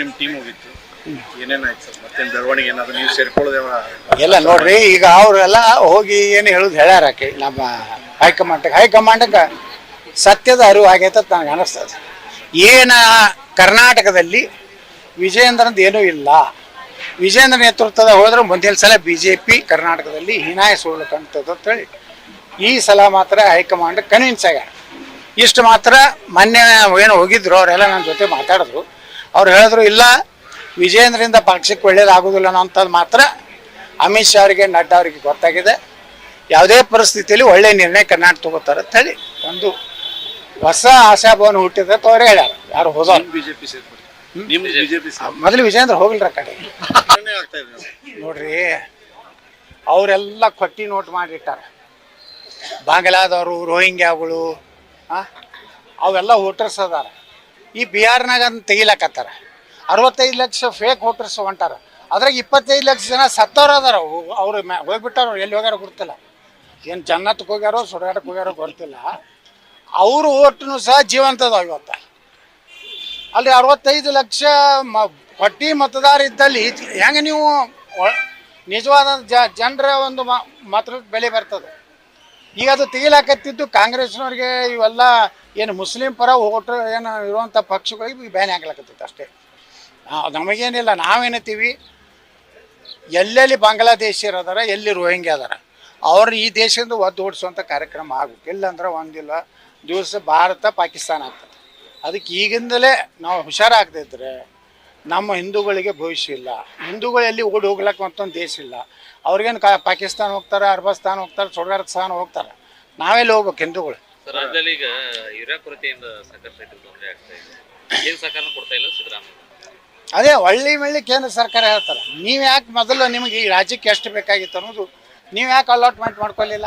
ನಿಮ್ಮ ಟೀಮ್ ಹೋಗಿತ್ತು? ಏನೇನಾಯ್ತು? ಎಲ್ಲ ನೋಡ್ರಿ, ಈಗ ಅವರೆಲ್ಲ ಹೋಗಿ ಏನು ಹೇಳುದು ಹೇಳ್ಯಾರ ನಮ್ಮ ಹೈಕಮಾಂಡಕ್ಕೆ ಹೈಕಮಾಂಡಕ್ಕೆ ಸತ್ಯದ ಅರಿವು ಆಗೈತ ಅಂತ ನನಗೆ ಅನಿಸ್ತದೆ. ಏನ ಕರ್ನಾಟಕದಲ್ಲಿ ವಿಜಯೇಂದ್ರಂದು ಏನೂ ಇಲ್ಲ. ವಿಜಯೇಂದ್ರ ನೇತೃತ್ವದ ಹೋದ್ರೆ ಮುಂದಿನ ಸಲ ಬಿ ಜೆ ಪಿ ಕರ್ನಾಟಕದಲ್ಲಿ ಹೀನಾಯ ಸುಳ್ಳು ಕಾಣ್ತದೆ ಅಂತೇಳಿ ಈ ಸಲ ಮಾತ್ರ ಹೈಕಮಾಂಡ್ ಕನ್ವಿನ್ಸ್ ಆಗ್ಯಾರ. ಇಷ್ಟು ಮಾತ್ರ ಮೊನ್ನೆ ಏನು ಹೋಗಿದ್ರು, ಅವರೆಲ್ಲ ನನ್ನ ಜೊತೆ ಮಾತಾಡಿದ್ರು. ಅವ್ರು ಹೇಳಿದ್ರು ಇಲ್ಲ ವಿಜೇಂದ್ರಿಂದ ಪಕ್ಷಕ್ಕೆ ಒಳ್ಳೇದಾಗೋದಿಲ್ಲ ಅನ್ನೋ ಅಂಥದ್ದು ಮಾತ್ರ ಅಮಿತ್ ಶಾ ಅವರಿಗೆ ನಡ್ಡಾ ಅವರಿಗೆ ಗೊತ್ತಾಗಿದೆ. ಯಾವುದೇ ಪರಿಸ್ಥಿತಿಯಲ್ಲಿ ಒಳ್ಳೆ ನಿರ್ಣಯ ಕರ್ನಾಟಕ ತಗೋತಾರೆ ಅಂತ ಹೇಳಿ ಒಂದು ಹೊಸ ಆಶಾಭಾವನೆ ಭವನ ಹುಟ್ಟಿದ ಅವ್ರು ಹೇಳ್ಯಾರ. ಯಾರು ಹೋದವ್ರು. ಬಿಜೆಪಿ ಮೊದಲು ವಿಜಯೇಂದ್ರ ಹೋಗಿಲ್ರ ಕಡೆ? ನೋಡ್ರಿ ಅವರೆಲ್ಲ ಕೊಟ್ಟಿ ನೋಟ್ ಮಾಡಿಟ್ಟಾರ. ಬಾಂಗ್ಲಾದವರು ರೋಹಿಂಗ್ಯಾಗಳು ಅವೆಲ್ಲ ವೋಟರ್ಸ್ ಅದಾರ. ಈ ಬಿಹಾರ್ನಾಗ ಅದನ್ನ ತೆಗಿಲಕತ್ತಾರ. ಅರವತ್ತೈದು ಲಕ್ಷ ಫೇಕ್ ವೋಟರ್ಸ್ ಹೊಂಟಾರ. ಅದ್ರಾಗ ಇಪ್ಪತ್ತೈದು ಲಕ್ಷ ಜನ ಸತ್ತವ್ರು ಅದಾರ ಅವ್ರು- ಮ್ಯಾ ಹೋಗ್ಬಿಟ್ಟಾರ ಎಲ್ಲಿ ಹೋಗ್ಯಾರ ಗೊತ್ತಿಲ್ಲ. ಏನು ಜನ್ನತ್ಗೆ ಹೋಗ್ಯಾರೋ ಸುಡಾಟಕ್ಕೆ ಹೋಗ್ಯಾರೋ ಗೊತ್ತಿಲ್ಲ. ಅವ್ರ ಓಟ್ನು ಸಹ ಜೀವಂತದ ಇವತ್ತು. ಅಲ್ಲಿ ಅರವತ್ತೈದು ಲಕ್ಷ ಮ, ಪಟ್ಟಿ ಮತದಾರ ಇದ್ದಲ್ಲಿ ಹೆಂಗೆ ನೀವು ನಿಜವಾದ ಜನರ ಒಂದು ಮ, ಮತದ ಬೆಲೆ ಬರ್ತದೆ. ಈಗ ಅದು ತೆಗಿಲಾಕತ್ತಿದ್ದು ಕಾಂಗ್ರೆಸ್ನವ್ರಿಗೆ ಇವೆಲ್ಲ ಏನು ಮುಸ್ಲಿಂ ಪರ ಓಟು ಏನು ಇರುವಂಥ ಪಕ್ಷಗಳಿಗೆ ಬ್ಯಾನ್ ಆಗ್ಲಕತ್ತೈತೆ ಅಷ್ಟೇ. ನಮಗೇನಿಲ್ಲ, ನಾವೇನತ್ತೀವಿ? ಎಲ್ಲೆಲ್ಲಿ ಬಾಂಗ್ಲಾದೇಶಿಯರು ಅದಾರ ಎಲ್ಲಿ ರೋಹಿಂಗ್ಯ ಅದಾರ ಅವ್ರ ಈ ದೇಶದಿಂದ ಒದ್ದು ಓಡಿಸುವಂಥ ಕಾರ್ಯಕ್ರಮ ಆಗ್ಬೇಕು. ಇಲ್ಲಾಂದ್ರೆ ಒಂದಿಲ್ಲ, ದಿವಸ ಭಾರತ ಪಾಕಿಸ್ತಾನ ಆಗ್ತದೆ. ಅದಕ್ಕೆ ಈಗಿಂದಲೇ ನಾವು ಹುಷಾರಾಗದಿದ್ರೆ ನಮ್ಮ ಹಿಂದೂಗಳಿಗೆ ಭವಿಷ್ಯ ಇಲ್ಲ. ಹಿಂದೂಗಳು ಎಲ್ಲಿ ಓಡಿ ಹೋಗ್ಲಕ್ಕೆ ಮತ್ತೊಂದು ದೇಶ ಇಲ್ಲ. ಅವ್ರಿಗೇನು ಕಾ, ಪಾಕಿಸ್ತಾನ ಹೋಗ್ತಾರೆ, ಅರ್ಬಸ್ತಾನ ಹೋಗ್ತಾರೆ ಸ್ಥಾನ ಹೋಗ್ತಾರೆ. ನಾವೆಲ್ಲಿ ಹೋಗ್ಬೇಕು ಹಿಂದೂಗಳು? ರಾಜ್ಯದಲ್ಲಿ ಈಗ ಯುರಿಯಾ ಕೊರತೆಯಿಂದ ಸಾಕಷ್ಟು ರೈತರು ತೊಂದರೆ ಆಗ್ತಾ ಇದೆ. ಏನ್ ಸಹಕಾರ ಕೊಡ್ತಾ ಇಲ್ಲ ಸಿದ್ದರಾಮಯ್ಯ? ಅದೇ ಒಳ್ಳೆ ಮಳ್ಳಿ ಕೇಂದ್ರ ಸರ್ಕಾರ ಹೇಳ್ತಾರೆ. ನೀವು ಯಾಕೆ ಮೊದಲು ನಿಮಗೆ ಈ ರಾಜ್ಯಕ್ಕೆ ಎಷ್ಟು ಬೇಕಾಗಿತ್ತು ಅನ್ನೋದು ನೀವು ಯಾಕೆ ಅಲಾಟ್ಮೆಂಟ್ ಮಾಡ್ಕೊಳ್ಳಿಲ್ಲ